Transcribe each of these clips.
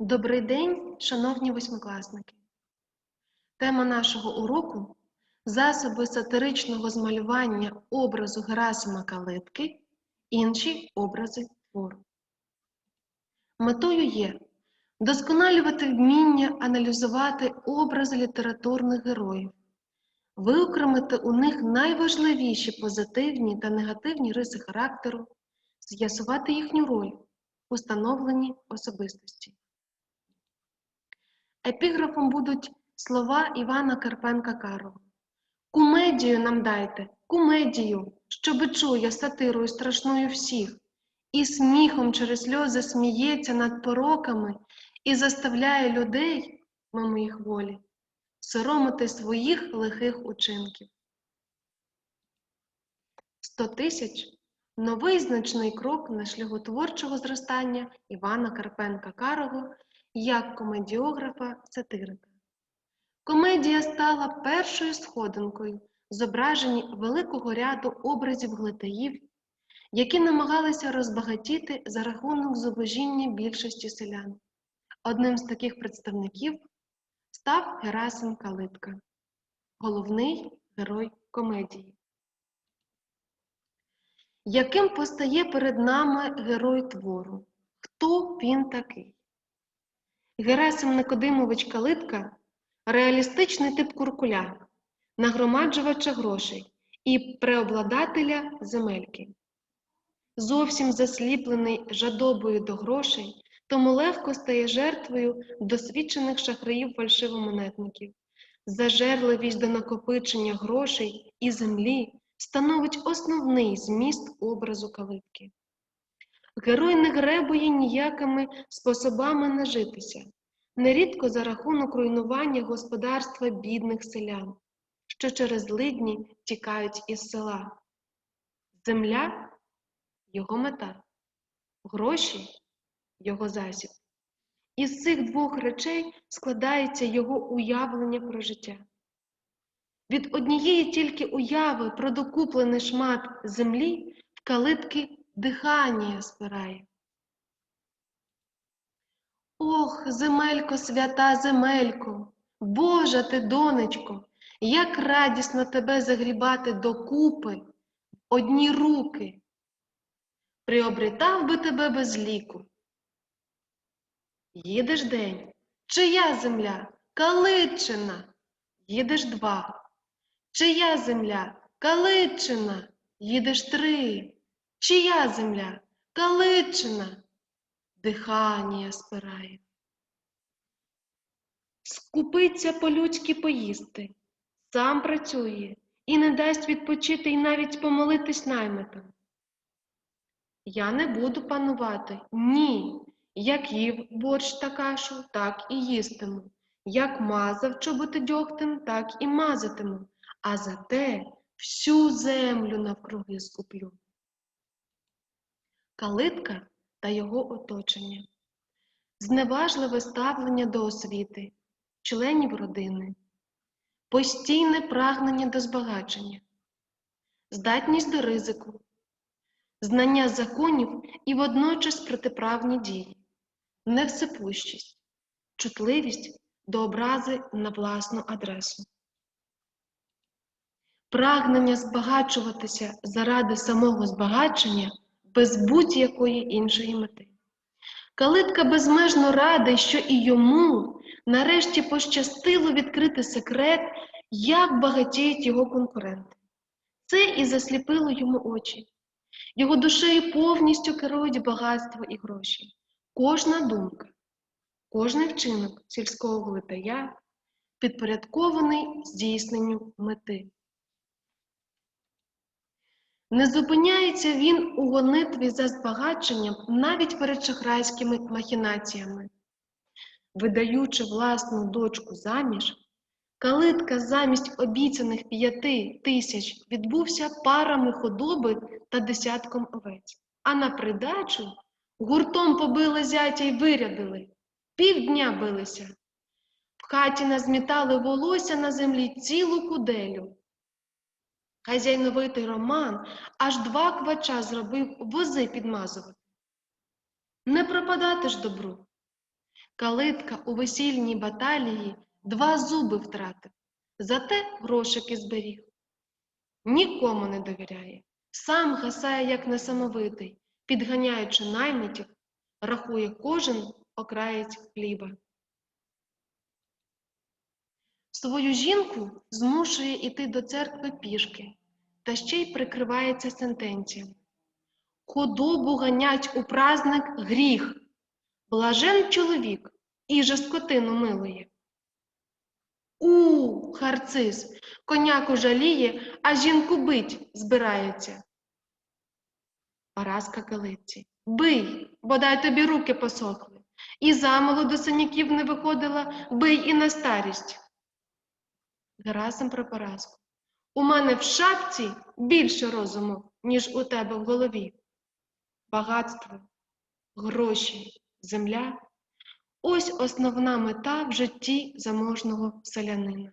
Добрий день, шановні восьмикласники! Тема нашого уроку засоби сатиричного змалювання образу Герасима Калитки, інші образи твору. Метою є досконалювати вміння аналізувати образи літературних героїв, виокремити у них найважливіші позитивні та негативні риси характеру, з'ясувати їхню роль у становленні особистості. Епіграфом будуть слова Івана Карпенка Карова. Кумедію нам дайте, кумедію, щоби чує сатирою страшною всіх, і сміхом через сльози сміється над пороками і заставляє людей, мимо їх волі, соромити своїх лихих учинків. Сто тисяч новий значний крок на шляху творчого зростання Івана Карпенка Карого як комедіографа сатирика. Комедія стала першою сходинкою в зображенні великого ряду образів глитаїв, які намагалися розбагатіти за рахунок зубожіння більшості селян. Одним з таких представників став Герасим Калитка, головний герой комедії. Яким постає перед нами герой твору? Хто він такий? Герасим Никодимович Калитка реалістичний тип куркуля, нагромаджувача грошей і преобладателя земельки. Зовсім засліплений жадобою до грошей, тому легко стає жертвою досвідчених шахраїв фальшивомонетників. Зажерливість до накопичення грошей і землі становить основний зміст образу калитки. Герой не гребує ніякими способами нажитися, нерідко за рахунок руйнування господарства бідних селян, що через лидні тікають із села. Земля його мета, гроші його засіб. Із цих двох речей складається його уявлення про життя. Від однієї тільки уяви про докуплений шмат землі в калитки дихання спирає. Ох, земелько, свята земелько, Божа ти, донечко, як радісно тебе загрібати докупи одні руки. Приобрітав би тебе без ліку. Їдеш день, чия земля? Калитчина. Їдеш два. Чия земля? Калитчина. Їдеш три. Чия земля? Калитчина. Дихання спирає. Скупиться по-людськи поїсти, сам працює і не дасть відпочити і навіть помолитись наймитам. Я не буду панувати, ні. Як їв борщ та кашу, так і їстиму. Як мазав чоботи дьогтем, так і мазатиму, а зате всю землю навкруги скуплю. Калитка та його оточення, зневажливе ставлення до освіти, членів родини, постійне прагнення до збагачення, здатність до ризику, знання законів і водночас протиправні дії, невсипущість, чутливість до образи на власну адресу. Прагнення збагачуватися заради самого збагачення без будь-якої іншої мети. Калитка безмежно радий, що і йому нарешті пощастило відкрити секрет, як багатіють його конкуренти. Це і засліпило йому очі. Його душею повністю керують багатство і гроші. Кожна думка, кожний вчинок сільського глитая підпорядкований здійсненню мети. Не зупиняється він у гонитві за збагаченням навіть перед шахрайськими махінаціями. Видаючи власну дочку заміж, калитка замість обіцяних п'яти тисяч відбувся парами худоби та десятком овець, а на придачу гуртом побили зятя й вирядили, півдня билися. В хаті назмітали волосся на землі цілу куделю. Хазяйновитий Роман аж два квача зробив вози підмазувати. Не пропадати ж добру. Калитка у весільній баталії два зуби втратив, зате грошики зберіг. Нікому не довіряє, сам гасає, як несамовитий, підганяючи наймитів, рахує кожен окраєць хліба. Свою жінку змушує іти до церкви пішки, та ще й прикривається сентенціями. Худобу ганять у праздник гріх, блажен чоловік і же скотину милує. У, харцис, коняку жаліє, а жінку бить збирається. Параска калитці. Бий, бодай тобі руки посохли. І замолу до синяків не виходила, бий і на старість. Герасим про Параску. У мене в шапці більше розуму, ніж у тебе в голові. Багатство, гроші, земля ось основна мета в житті заможного селянина.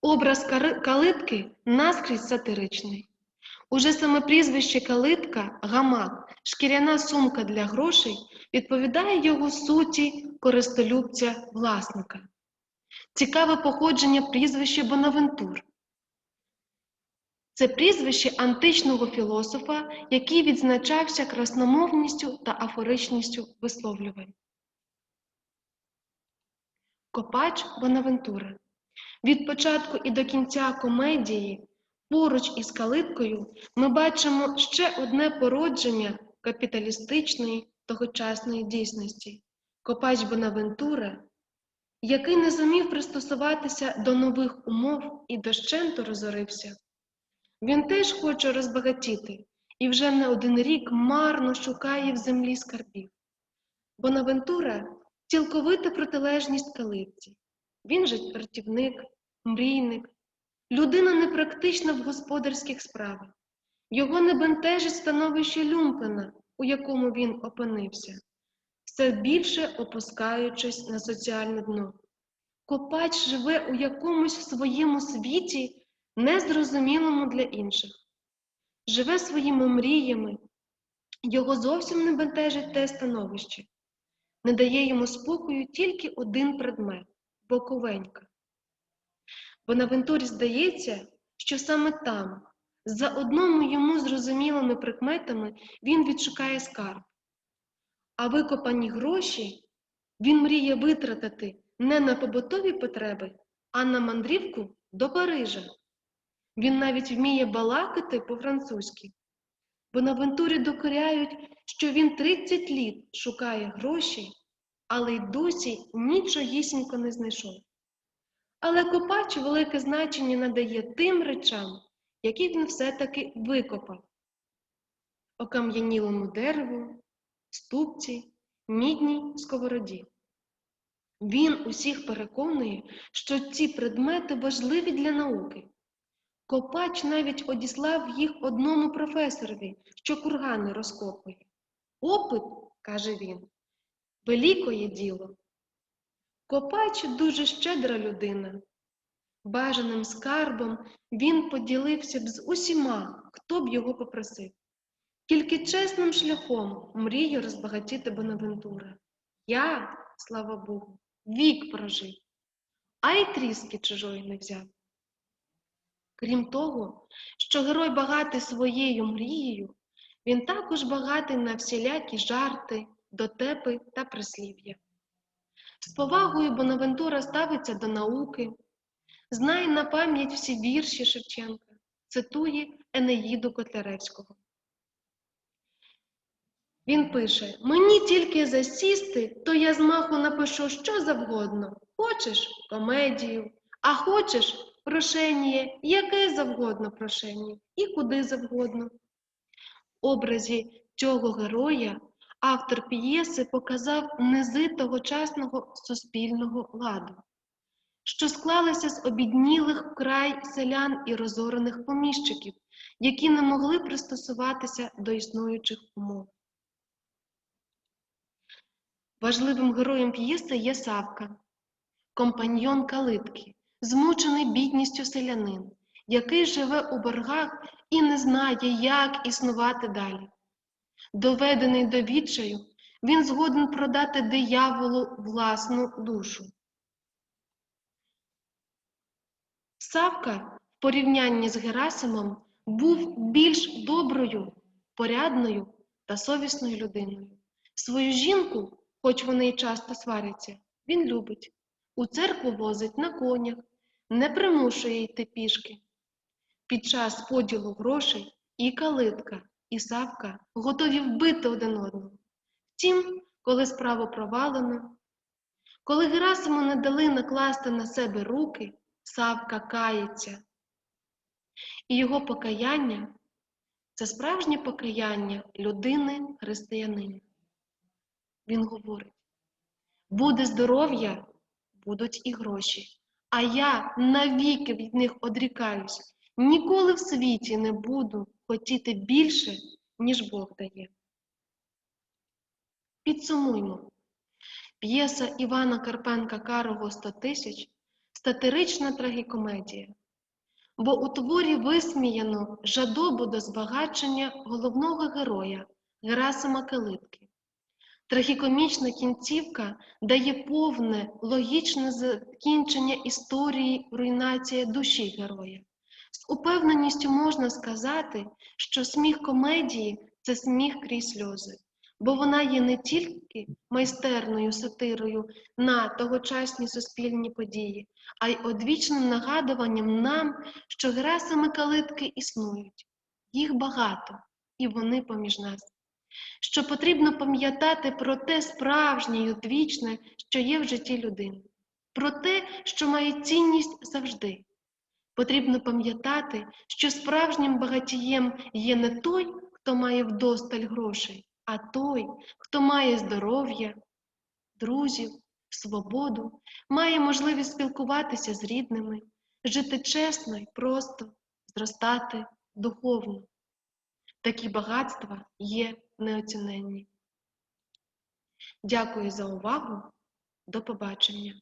Образ калитки наскрізь сатиричний. Уже саме прізвище калитка, гамак, шкіряна сумка для грошей відповідає його суті користолюбця власника. Цікаве походження прізвища Бонавентур. Це прізвище античного філософа, який відзначався красномовністю та афоричністю висловлювань. Копач Бонавентура. Від початку і до кінця комедії, поруч із калиткою, ми бачимо ще одне породження капіталістичної тогочасної дійсності. Копач Бонавентура, який не зумів пристосуватися до нових умов і дощенту розорився. Він теж хоче розбагатіти і вже не один рік марно шукає в землі скарбів. Бонавентура цілковита протилежність калитці. Він же жартівник, мрійник, людина непрактична в господарських справах. Його не бентежить становище Люмпена, у якому він опинився, все більше опускаючись на соціальне дно. Копач живе у якомусь своєму світі, незрозумілому для інших. Живе своїми мріями, його зовсім не бентежить те становище. Не дає йому спокою тільки один предмет боковенька. Бонавентурі здається, що саме там, за одному йому зрозумілими прикметами, він відшукає скарб. А викопані гроші він мріє витратити не на побутові потреби, а на мандрівку до Парижа. Він навіть вміє балакати по-французьки. Бонавентурі докоряють, що він 30 літ шукає гроші, але й досі нічогісінько не знайшов. Але Копач велике значення надає тим речам, які він все-таки викопав: окам'янілому дереву, ступці, мідній сковороді. Він усіх переконує, що ці предмети важливі для науки. Копач навіть одіслав їх одному професорові, що кургани розкопує. Опит, каже він, великое діло. Копач дуже щедра людина. Бажаним скарбом він поділився б з усіма, хто б його попросив. Тільки чесним шляхом мрію розбагатіти Бонавентура. Я, слава Богу, вік прожив, а й тріски чужої не взяв. Крім того, що герой багатий своєю мрією, він також багатий на всілякі жарти, дотепи та прислів'я. З повагою Бонавентура ставиться до науки, знає на пам'ять всі вірші Шевченка, цитує Енеїду Котляревського. Він пише: Мені тільки засісти, то я з маху напишу що завгодно. Хочеш комедію, а хочеш прошеніє, яке завгодно прошення, і куди завгодно. В образі цього героя автор п'єси показав низи тогочасного суспільного ладу, що склалися з обіднілих вкрай селян і розорених поміщиків, які не могли пристосуватися до існуючих умов. Важливим героєм п'єси є Савка, компаньйон калитки, змучений бідністю селянин, який живе у боргах і не знає, як існувати далі. Доведений до відчаю, він згоден продати дияволу власну душу. Савка в порівнянні з Герасимом був більш доброю, порядною та совісною людиною. Свою жінку, хоч вони й часто сваряться, він любить. У церкву возить на конях, не примушує йти пішки. Під час поділу грошей і калитка, і Савка готові вбити один одного. Втім, коли справу провалено, коли Герасиму не дали накласти на себе руки, Савка кається. І його покаяння це справжнє покаяння людини християнина. Він говорить: буде здоров'я, будуть і гроші, а я навіки від них одрікаюсь, ніколи в світі не буду хотіти більше, ніж Бог дає. Підсумуймо. П'єса Івана Карпенка Карого «100 тисяч сатирична трагікомедія, бо у творі висміяно жадобу до збагачення головного героя Герасима Калитки. Трагікомічна кінцівка дає повне логічне закінчення історії руйнація душі героя. З упевненістю можна сказати, що сміх комедії це сміх крізь сльози, бо вона є не тільки майстерною сатирою на тогочасні суспільні події, а й одвічним нагадуванням нам, що Герасими калитки існують. Їх багато, і вони поміж нас. Що потрібно пам'ятати про те справжнє й одвічне, що є в житті людини, про те, що має цінність завжди. Потрібно пам'ятати, що справжнім багатієм є не той, хто має вдосталь грошей, а той, хто має здоров'я, друзів, свободу, має можливість спілкуватися з рідними, жити чесно й просто, зростати духовно. Такі багатства є неоціненні. Дякую за увагу. До побачення.